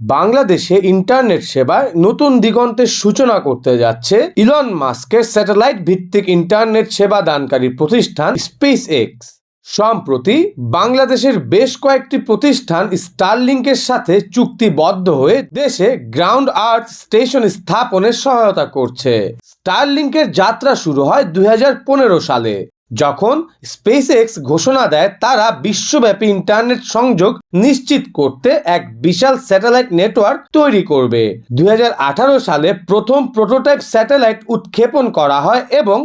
বাংলাদেশে ইন্টারনেট সেবায় নতুন দিগন্তের সূচনা করতে যাচ্ছে ইলন মাস্কের স্যাটেলাইট ভিত্তিক ইন্টারনেট সেবা দানকারী প্রতিষ্ঠান স্পেস এক্স সম্প্রতি বাংলাদেশের বেশ কয়েকটি প্রতিষ্ঠান স্টারলিংকের সাথে চুক্তিবদ্ধ হয়ে দেশে গ্রাউন্ড আর্থ স্টেশন স্থাপনে সহায়তা করছে। স্টারলিংকের যাত্রা শুরু হয় দুই হাজার পনেরো সালে। যখন স্পেস এক্স ঘোষণা দেয় তারা বিশ্বব্যাপী ইন্টারনেট সংযোগ নিশ্চিত করতে এক বিশাল স্যাটেলাইট নেটওয়ার্ক তৈরি করবে। দু হাজার আঠারো সালে প্রথম প্রোটোটাইপ স্যাটেলাইট উৎক্ষেপণ করা হয় এবং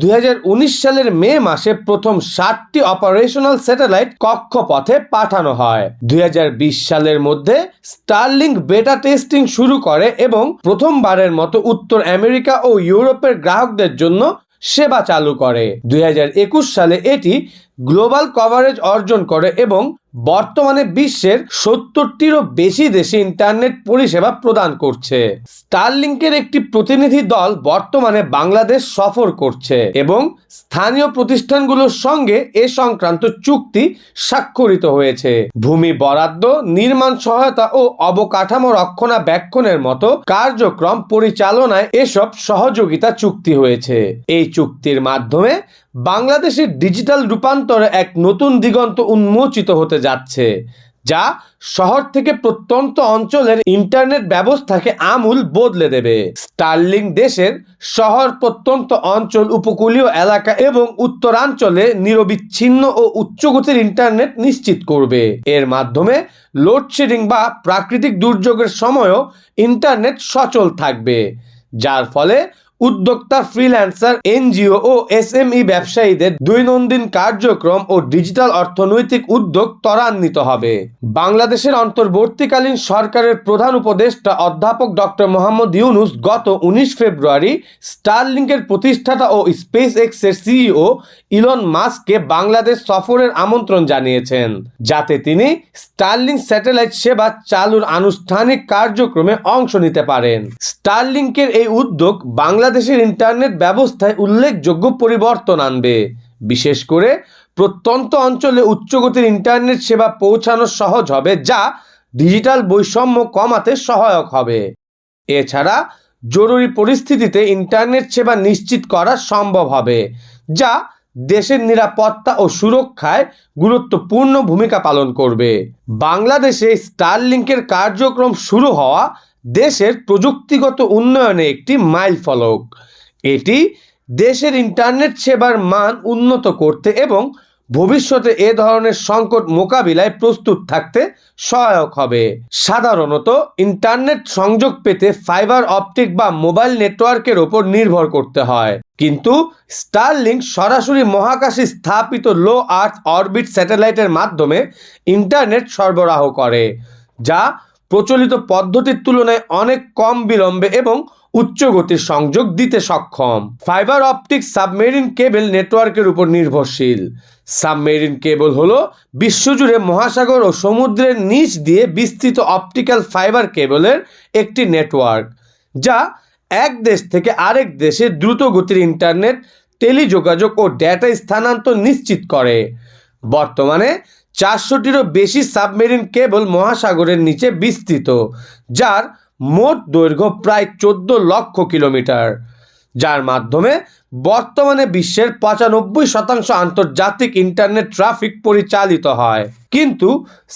দু হাজার উনিশ সালের মে মাসে প্রথম সাতটি অপারেশনাল স্যাটেলাইট কক্ষপথে পাঠানো হয়। দুই হাজার বিশ সালের মধ্যে স্টারলিংক বেটা টেস্টিং শুরু করে এবং প্রথমবারের মতো উত্তর আমেরিকা ও ইউরোপের গ্রাহকদের জন্য সেবা চালু করে। দুই হাজার একুশ সালে এটি গ্লোবাল কভারেজ অর্জন করে এবং বর্তমানে বিশ্বের সত্তরটিরও বেশি দেশে ইন্টারনেট পরিষেবা প্রদান করছে। স্টারলিংকের একটি প্রতিনিধি দল বর্তমানে বাংলাদেশ সফর করছে এবং স্থানীয় প্রতিষ্ঠানগুলোর সঙ্গে এ সংক্রান্ত চুক্তি স্বাক্ষরিত হয়েছে। ভূমি বরাদ্দ, নির্মাণ সহায়তা ও অবকাঠামো রক্ষণাবেক্ষণের মতো কার্যক্রম পরিচালনায় এসব সহযোগিতা চুক্তি হয়েছে। এই চুক্তির মাধ্যমে বাংলাদেশের ডিজিটাল রূপান্তরে এক নতুন দিগন্ত উন্মোচিত হতে যাচ্ছে, যা শহর থেকে প্রত্যন্ত অঞ্চলের ইন্টারনেট ব্যবস্থাকে আমূল বদলে দেবে। স্টারলিং দেশের শহর প্রত্যন্ত অঞ্চল উপকূলীয় এলাকা এবং উত্তরাঞ্চলে নিরবিচ্ছিন্ন ও উচ্চগতির ইন্টারনেট নিশ্চিত করবে। এর মাধ্যমে লোডশেডিং বা প্রাকৃতিক দুর্যোগের সময়ও ইন্টারনেট সচল থাকবে, যার ফলে উদ্যোক্তা, ফ্রিল্যান্সার, এনজিও ও এসএমই ব্যবসায়ীদের দৈনন্দিন কার্যক্রম ও ডিজিটাল অর্থনৈতিক উদ্যোগ ত্বরান্বিত হবে। বাংলাদেশের অন্তর্বর্তীকালীন সরকারের প্রধান উপদেষ্টা অধ্যাপক ডক্টর মোহাম্মদ ইউনুস গত উনিশ ফেব্রুয়ারি স্টারলিংকের প্রতিষ্ঠাতা ও স্পেস এক্সের সিইও ইলন মাস্ককে বাংলাদেশ সফরের আমন্ত্রণ জানিয়েছেন, যাতে তিনি স্টারলিং স্যাটেলাইট সেবা চালুর আনুষ্ঠানিক কার্যক্রমে অংশ নিতে পারেন। স্টারলিংকের এই উদ্যোগ বাংলাদেশের ইন্টারনেট ব্যবস্থায় উল্লেখযোগ্য পরিবর্তন আনবে। বিশেষ করে প্রত্যন্ত অঞ্চলে উচ্চগতির ইন্টারনেট সেবা পৌঁছানো সহজ হবে, যা ডিজিটাল বৈষম্য কমাতে সহায়ক হবে। এছাড়া জরুরি পরিস্থিতিতে ইন্টারনেট সেবা নিশ্চিত করা সম্ভব হবে, যা দেশের নিরাপত্তা ও সুরক্ষায় গুরুত্বপূর্ণ ভূমিকা পালন করবে। বাংলাদেশে স্টারলিংকের কার্যক্রম শুরু হওয়া দেশের প্রযুক্তিগত উন্নয়নে একটি মাইল ফলক। এটি দেশের ইন্টারনেট সেবার মান উন্নত করতে এবং ভবিষ্যতে এ ধরনের সংকট মোকাবিলায় প্রস্তুত থাকতে সহায়ক হবে। সাধারণত ইন্টারনেট সংযোগ পেতে ফাইবার অপটিক বা মোবাইল নেটওয়ার্কের ওপর নির্ভর করতে হয়। কিন্তু স্টারলিংক সরাসরি মহাকাশে স্থাপিত লো আর্থ অরবিট স্যাটেলাইটের মাধ্যমে ইন্টারনেট সরবরাহ করে, যা প্রচলিত পদ্ধতির তুলনায় অনেক কম বিলম্বে এবং উচ্চ গতির সংযোগ দিতে সক্ষম। ফাইবার অপটিক সাবমেরিন কেবল নেটওয়ার্কের উপর নির্ভরশীল। সাবমেরিন কেবল হলো বিশ্বজুড়ে মহাসাগর ও সমুদ্রের নিচ দিয়ে বিস্তৃত অপটিক্যাল ফাইবার কেবলের একটি নেটওয়ার্ক যা এক দেশ থেকে আরেক দেশে দ্রুত গতির ইন্টারনেট টেলিযোগাযোগ ও ডেটা স্থানান্তর নিশ্চিত করে। বর্তমানে চারশোটিরও বেশি সাবমেরিন কেবল মহাসাগরের নিচে বিস্তৃত, যার মোট দৈর্ঘ্য প্রায় চোদ্দ লক্ষ কিলোমিটার। যার মাধ্যমে বর্তমানে বিশ্বের পঁচানব্বই শতাংশ আন্তর্জাতিক ইন্টারনেট ট্রাফিক পরিচালিত হয়। কিন্তু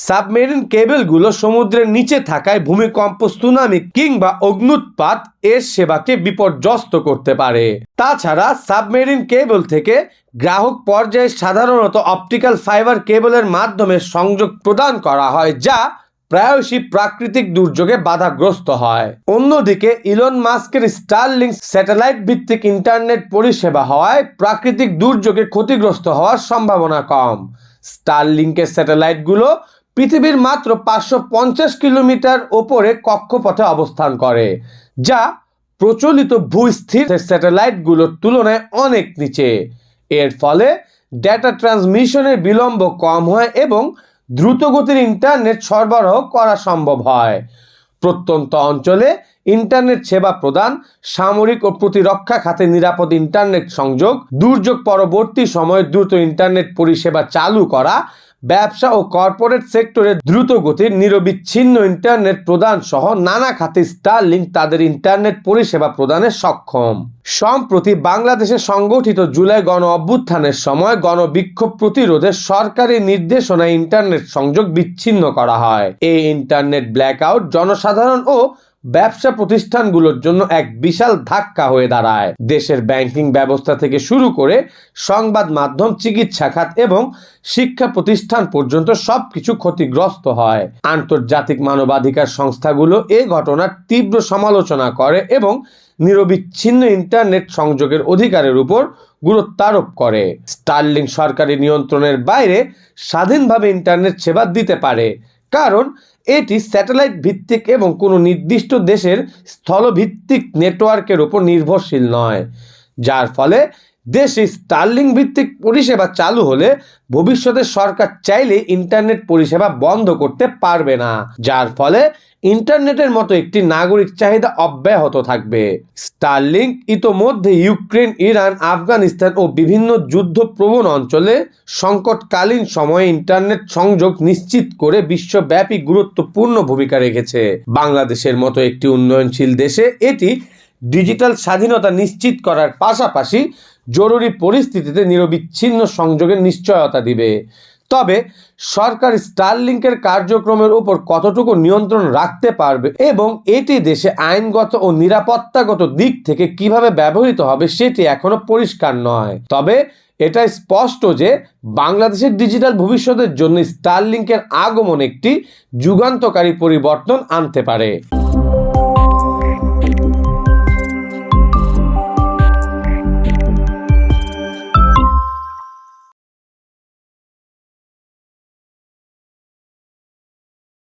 সাবমেরিন কেবেলগুলো সমুদ্রের নিচে থাকায় ভূমিকম্প, সুনামি কিংবা অগ্নুৎপাত এর সেবাকে বিপর্যস্ত করতে পারে। তাছাড়া সাবমেরিন কেবল থেকে গ্রাহক পর্যায়ে সাধারণত অপটিক্যাল ফাইবার কেবলের মাধ্যমে সংযোগ প্রদান করা হয়, যা প্রায়শই প্রাকৃতিক দুর্যোগে বাধাগ্রস্ত হয়। অন্যদিকে ইলন মাস্কের স্টারলিংক স্যাটেলাইট ভিত্তিক ইন্টারনেট পরিষেবা হওয়ায় প্রাকৃতিক দুর্যোগে ক্ষতিগ্রস্ত হওয়ার সম্ভাবনা কম। স্টারলিংকের স্যাটেলাইটগুলো পৃথিবীর মাত্র পাঁচশো পঞ্চাশ কিলোমিটার ওপরে কক্ষপথে অবস্থান করে, যা প্রচলিত ভূস্থির স্যাটেলাইটগুলোর তুলনায় অনেক নিচে। এর ফলে ডেটা ট্রান্সমিশনের বিলম্ব কম হয় এবং দ্রুতগতির ইন্টারনেট সরবরাহ করা সম্ভব হয়। প্রত্যন্ত অঞ্চলে ইন্টারনেট সেবা প্রদান, সামরিক ও প্রতিরক্ষা খাতে নিরাপদ ইন্টারনেট সংযোগ, দুর্যোগ পরবর্তী সময়ে দ্রুত ইন্টারনেট পরিষেবা চালু করা, ব্যবসা ও কর্পোরেট সেক্টরে দ্রুত গতির নিরবিচ্ছিন্ন ইন্টারনেট প্রদান সহ নানা খাতে স্টারলিংক তাদের ইন্টারনেট পরিষেবা প্রদানে সক্ষম। সম্প্রতি বাংলাদেশে সংগঠিত জুলাই গণ অভ্যুত্থানের সময় গণবিক্ষোভ প্রতিরোধে সরকারি নির্দেশনায় ইন্টারনেট সংযোগ বিচ্ছিন্ন করা হয়। এই ইন্টারনেট ব্ল্যাকআউট জনসাধারণ ও ব্যবসা প্রতিষ্ঠানগুলোর জন্য এক বিশাল ধাক্কা হয়ে দাঁড়ায়। দেশের ব্যাংকিং ব্যবস্থা থেকে শুরু করে সংবাদ মাধ্যম, চিকিৎসা খাত এবং শিক্ষা প্রতিষ্ঠান পর্যন্ত সবকিছু ক্ষতিগ্রস্ত হয়। আন্তর্জাতিক মানবাধিকার সংস্থাগুলো এ ঘটনার তীব্র সমালোচনা করে এবং নিরবিচ্ছিন্ন ইন্টারনেট সংযোগের অধিকারের উপর গুরুত্ব আরোপ করে। স্টারলিং সরকারি নিয়ন্ত্রণের বাইরে স্বাধীনভাবে ইন্টারনেট সেবা দিতে পারে। কারণ এটি স্যাটেলাইট ভিত্তিক এবং কোনো নির্দিষ্ট দেশের স্থলভিত্তিক নেটওয়ার্কের ওপর নির্ভরশীল নয়, যার ফলে দেশে স্টার্লিং ভিত্তিক পরিষেবা চালু হলে ভবিষ্যতে সরকার চাইলে ইন্টারনেট পরিষেবা বন্ধ করতে পারবে না। যার ফলে ইন্টারনেটের মতো একটি নাগরিক চাহিদা অব্যাহত থাকবে। স্টারলিংক ইতোমধ্যে ইউক্রেন, ইরান, আফগানিস্তান ও বিভিন্ন যুদ্ধপ্রবণ অঞ্চলে সংকটকালীন সময়ে ইন্টারনেট সংযোগ নিশ্চিত করে বিশ্বব্যাপী গুরুত্বপূর্ণ ভূমিকা রেখেছে। বাংলাদেশের মতো একটি উন্নয়নশীল দেশে এটি ডিজিটাল স্বাধীনতা নিশ্চিত করার পাশাপাশি জরুরি পরিস্থিতিতে নিরবিচ্ছিন্ন সংযোগের নিশ্চয়তা দিবে। তবে সরকার স্টারলিংকের কার্যক্রমের উপর কতটুকু নিয়ন্ত্রণ রাখতে পারবে এবং এটি দেশে আইনগত ও নিরাপত্তাগত দিক থেকে কীভাবে ব্যবহৃত হবে সেটি এখনও পরিষ্কার নয়। তবে এটা স্পষ্ট যে বাংলাদেশের ডিজিটাল ভবিষ্যতের জন্য স্টারলিংকের আগমন একটি যুগান্তকারী পরিবর্তন আনতে পারে।